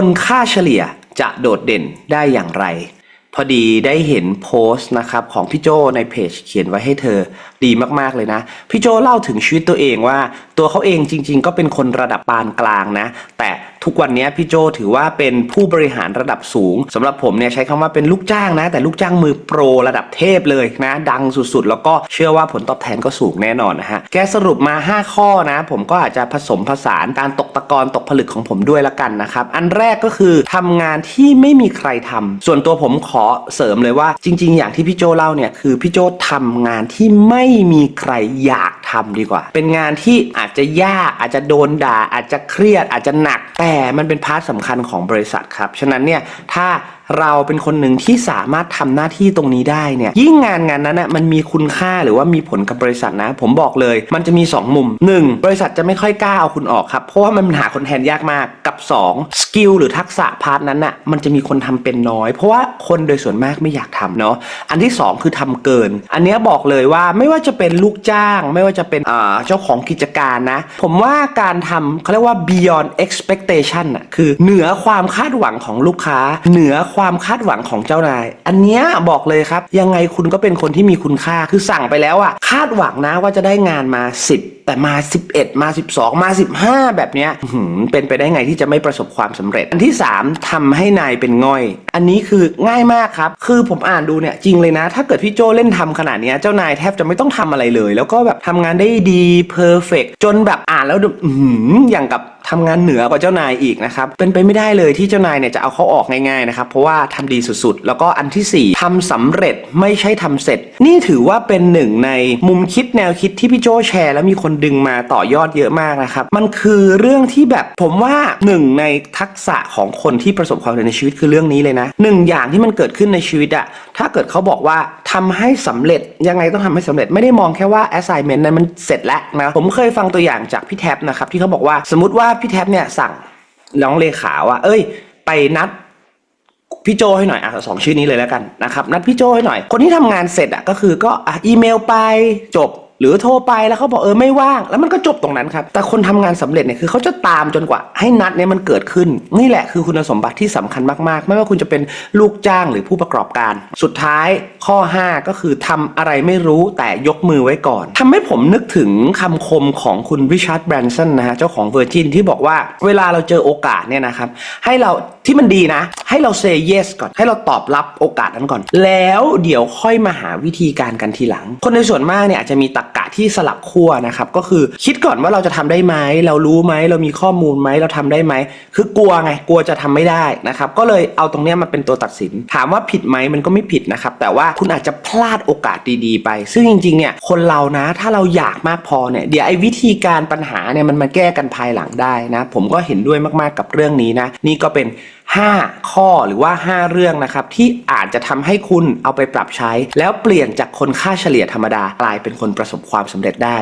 คนค่าเฉลี่ยจะโดดเด่นได้อย่างไร พอดีได้เห็นโพสต์นะครับของพี่โจในเพจเขียนไว้ให้เธอดีมากๆเลยนะ พี่โจเล่าถึงชีวิตตัวเองว่า ตัวเขาเองจริง ๆ ก็เป็นคนระดับปานกลางนะ แต่ ทุกวันนี้พี่โจถือว่าเป็นผู้บริหารระดับสูงสำหรับผมเนี่ยใช้คำว่าเป็นลูกจ้างนะ แต่ลูกจ้างมือโปรระดับเทพเลยนะ ดังสุดๆ แล้วก็เชื่อว่าผลตอบแทนก็สูงแน่นอนนะฮะแกสรุปมา 5 ข้อนะ ผมก็อาจจะผสมผสานการตกตะกอนตกผลึกของผมด้วยละกันนะครับ อันแรกก็คือทำงานที่ไม่มีใครทำส่วนตัวผมขอเสริมเลยว่าจริง ๆ อย่างที่พี่โจเล่าเนี่ยคือพี่โจทำงานที่ไม่มีใครอยาก ทำดีกว่า เป็นงานที่อาจจะยากอาจจะโดนด่า อาจจะเครียดอาจจะหนัก แต่มันเป็นพาร์ทสำคัญของบริษัทครับ ฉะนั้นเนี่ยถ้า เราเป็นคนหนึ่งที่สามารถทำหน้าที่ตรงนี้ได้เนี่ยยิ่งงานงานนั้นน่ะมันมีคุณค่าหรือว่ามีผลกับบริษัทนะ ผมบอกเลย มันจะมี 2 มุม 1. บริษัทจะไม่ค่อยกล้าเอาคุณออกครับ เพราะว่ามันหาคนแทนยากมากกับ 2. สกิลหรือทักษะพาร์ทนั้นน่ะมันจะมีคนทำเป็นน้อย เพราะว่าคนโดยส่วนมากไม่อยากทำเนาะอันที่ 2 คือทำเกิน อันเนี้ยบอกเลยว่าไม่ว่าจะเป็นลูกจ้าง ไม่ว่าจะเป็นอ่าเจ้าของกิจการนะ ผมว่าการทำเขาเรียกว่า beyond expectation น่ะคือเหนือความคาดหวังของลูกค้า เหนือความคาดหวังของเจ้านาย อันเนี้ยบอกเลยครับ ยังไงคุณก็เป็นคนที่มีคุณค่าคือสั่งไปแล้วอะคาดหวังนะว่าจะได้งานมา 10 แต่มา 11 มา 12 มา 15 แบบเนี้ยหือเป็นไปได้ไงที่จะไม่ประสบความสำเร็จ อันที่ 3ทำให้นายเป็นง่อย อันนี้คือง่ายมากครับ คือผมอ่านดูเนี่ยจริงเลยนะ ถ้าเกิดพี่โจเล่นทำขนาดเนี้ยเจ้านายแทบจะไม่ต้องทำอะไรเลย แล้วก็แบบทำงานได้ดีเพอร์เฟกจนแบบอ่านแล้วดูหืออย่างกับ ทำงานเหนือกว่าเจ้านายอีกนะครับเป็นไปไม่ได้เลยที่เจ้านายเนี่ยจะเอาเขาออกง่ายๆนะครับเพราะว่าทำดีสุดๆ แล้วก็อันที่ 4ทำสำเร็จไม่ใช่ทำเสร็จ นี่ถือว่าเป็นหนึ่งในมุมคิดแนวคิดที่พี่โจแชร์ แล้วมีคนดึงมาต่อยอดเยอะมากนะครับมันคือเรื่องที่แบบผมว่าหนึ่งในทักษะของคนที่ประสบความสำเร็จในชีวิตคือเรื่องนี้เลยนะหนึ่งอย่างที่มันเกิดขึ้นในชีวิตอะถ้าเกิดเขาบอกว่าทำให้สำเร็จยังไงต้องทำให้สำเร็จไม่ได้มองแค่ว่า assignment นั้นมันเสร็จแล้วนะผมเคยฟังตัวอย่างจากพี่แท็บนะครับที่เขาบอกว่าสมมติว่าพี่แท็บเนี่ยสั่งน้องเลขาว่าเอ้ย ไปนัดพี่โจให้หน่อยอะสองชื่อนี้เลยแล้วกันนะครับนัดพี่โจให้หน่อย คนที่ทำงานเสร็จอะก็คือก็อะอีเมลไปจบ หรือโทรไปแล้วเขาบอกเออไม่ว่าง แล้วมันก็จบตรงนั้นครับ แต่คนทำงานสำเร็จเนี่ยคือเขาจะตามจนกว่าให้นัดเนี่ยมันเกิดขึ้น นี่แหละคือคุณสมบัติที่สำคัญมากๆ ไม่ว่าคุณจะเป็นลูกจ้างหรือผู้ประกอบการ สุดท้ายข้อ 5 ก็คือทำอะไรไม่รู้แต่ยกมือไว้ก่อนทำให้ผมนึกถึงคำคมของคุณริชาร์ดแบรนสันนะฮะเจ้าของ Virgin ที่บอกว่าเวลาเราเจอโอกาสเนี่ยนะครับให้เราที่มันดีนะ ให้เรา say yes ก่อนให้เราตอบรับโอกาสนั้นก่อน แล้วเดี๋ยวค่อยมาหาวิธีการกันทีหลัง คนในส่วนมากเนี่ยอาจจะมีตรรกกะที่สลับขั้วนะครับก็คือคิดก่อนว่าเราจะทำได้ไหมเรารู้ไหมเรามีข้อมูลไหมเราทำได้ไหมคือกลัวไงกลัวจะทำไม่ได้นะครับก็เลยเอาตรงเนี้ยมาเป็นตัวตัดสิน ถามว่าผิดไหมมันก็ไม่ผิดนะครับแต่ว่าคุณอาจจะพลาดโอกาสดีๆ ไป ซึ่งจริงๆเนี่ยคนเรานะถ้าเราอยากมากพอเนี่ยเดี๋ยวไอ้วิธีการปัญหาเนี่ยมันมาแก้กันภายหลังได้นะผมก็เห็นด้วยมากๆกับเรื่องนี้นะนี่ก็เป็น 5 ข้อหรือว่า 5 เรื่องนะครับที่อาจจะทำให้คุณเอาไปปรับใช้ แล้วเปลี่ยนจากคนค่าเฉลี่ยธรรมดากลายเป็นคนประสบความสำเร็จได้